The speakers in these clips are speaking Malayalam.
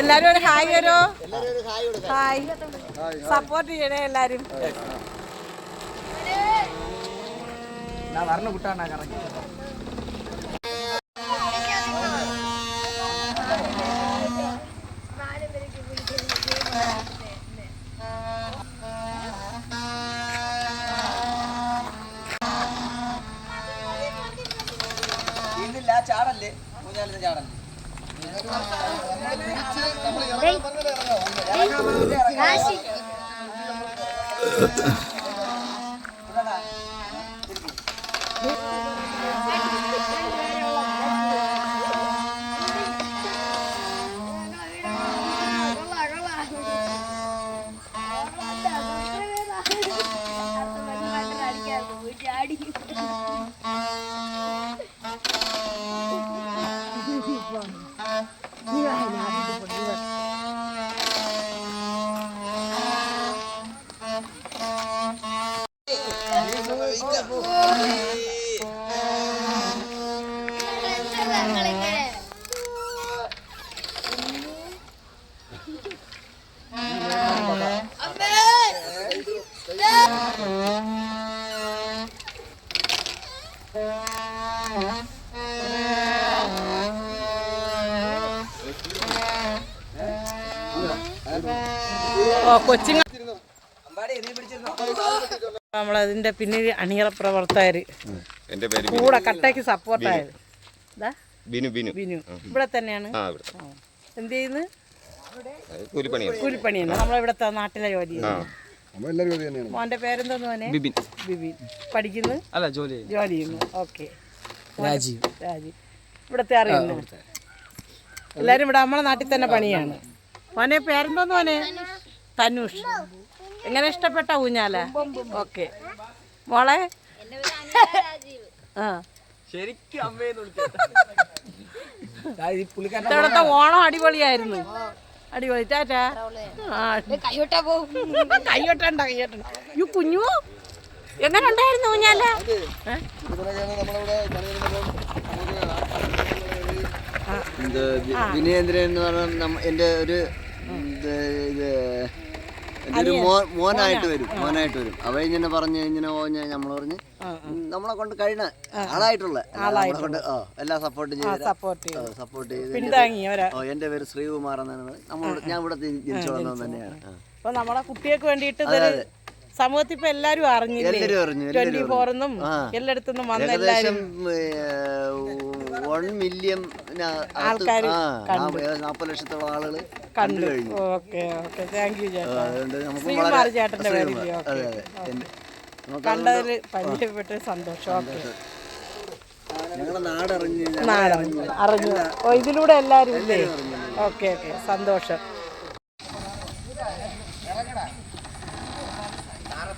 എല്ലാരും ഒരു ഹായ് വരോ. ഹായ് സപ്പോർട്ട് ചെയ്യണേ എല്ലാരും. ഞാൻ വരണ കുട്ടാണ് കറങ്ങി. ചാടല്ലേ? ചാടല്ലേ? ഓ കൊച്ചുങ്ങ അമ്പാടി നീ പിടിച്ചിരുന്നോ നമ്മളതിന്റെ പിന്നിൽ അണിയറ പ്രവർത്തകര്. എന്റെ പേര് കൂടെ കട്ടയ്ക്ക് സപ്പോർട്ടായത് ഇതാ ബിനു ബിനു. ബിനു. ഇവിടെ തന്നെയാണ്. ആ ഇവിടെ. എന്ത് ചെയ്യുന്നു? അത് കൂലിപ്പണിയാണ്. കൂലിപ്പണിയാണ്. നമ്മളിവിടുത്തെ നാട്ടിലെ ജോലി ആ. മോന്റെ പേരെന്തോന്ന് മോനെ? ബിബിൻ. ബിബിൻ. പഠിക്കുന്നു? അല്ല ജോലി ജോലി ചെയ്യുന്നു. ഓക്കെ. രാജീവ്. രാജി ഇവിടത്തെ അറിയുന്നു. എല്ലാരും ഇവിടെ നമ്മളെ നാട്ടിൽ തന്നെ പണിയാണ്. മോനെ പേരെന്തോന്ന് മോനെ? തനുഷ് എങ്ങനെ ഇഷ്ടപ്പെട്ട ഊഞ്ഞാല? ഓക്കെ. മോളെ? ആ. ശരിക്കും ഇവിടുത്തെ ഓണം അടിപൊളിയായിരുന്നു. അടിപൊളി. ടാറ്റാ. കയ്യോട്ടണ്ട കയ്യോട്ടണ്ട ഈ കുഞ്ഞു. എങ്ങനെ ഉണ്ടായിരുന്നു ഊഞ്ഞാല? വിനയേന്ദ്രൻ എന്ന് പറഞ്ഞ എന്റെ എന്റെ ഒരു ഒരു മോനായിട്ട് വരും മോനായിട്ട് വരും. അവ ഇങ്ങനെ പറഞ്ഞ് ഇങ്ങനെ പോഞ്ഞ നമ്മൾ പറഞ്ഞ് നമ്മളെ കൊണ്ട് കഴിയണ ആളായിട്ടുള്ള നമ്മളെ കൊണ്ട് എല്ലാം സപ്പോർട്ട് ചെയ്ത് സപ്പോർട്ട് ചെയ്തു. ഓ എന്റെ പേര് ശ്രീകുമാർ എന്നാണ്. നമ്മളോട് ഞാൻ ഇവിടെ ജനിച്ചു തന്നെയാണ്. അപ്പൊ നമ്മളെ കുട്ടികൾക്ക് വേണ്ടിയിട്ട് സമൂഹത്തിൽ ഇപ്പൊ എല്ലാരും അറിഞ്ഞു ട്വന്റി ഫോറിന്നും. എല്ലായിടത്തുനിന്നും വന്ന എല്ലാരും. വൺ മില്യൺ ആൾക്കാര് നാൽപ്പത് ലക്ഷത്തോളം ആളുകൾ കണ്ടു. കഴിഞ്ഞു. Okay okay. താങ്ക് യു ചേട്ടാ. ചേട്ടന്റെ പേരില്ലേ കണ്ടതിൽ പരിചയപ്പെട്ട് സന്തോഷം. ഓക്കെ. നാടറിഞ്ഞ് അറിഞ്ഞു. ഓ ഇതിലൂടെ എല്ലാരും ഇല്ലേ? Okay okay. സന്തോഷം.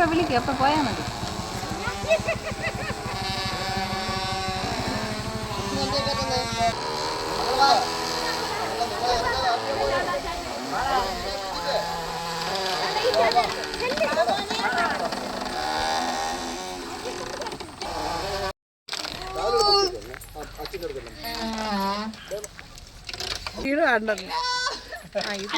ഇതിലിപ്പോ വിളിക്കും അപ്പൊ പോയാ മതി. ഇത് കണ്ടെന്ന് ആ ഇത്.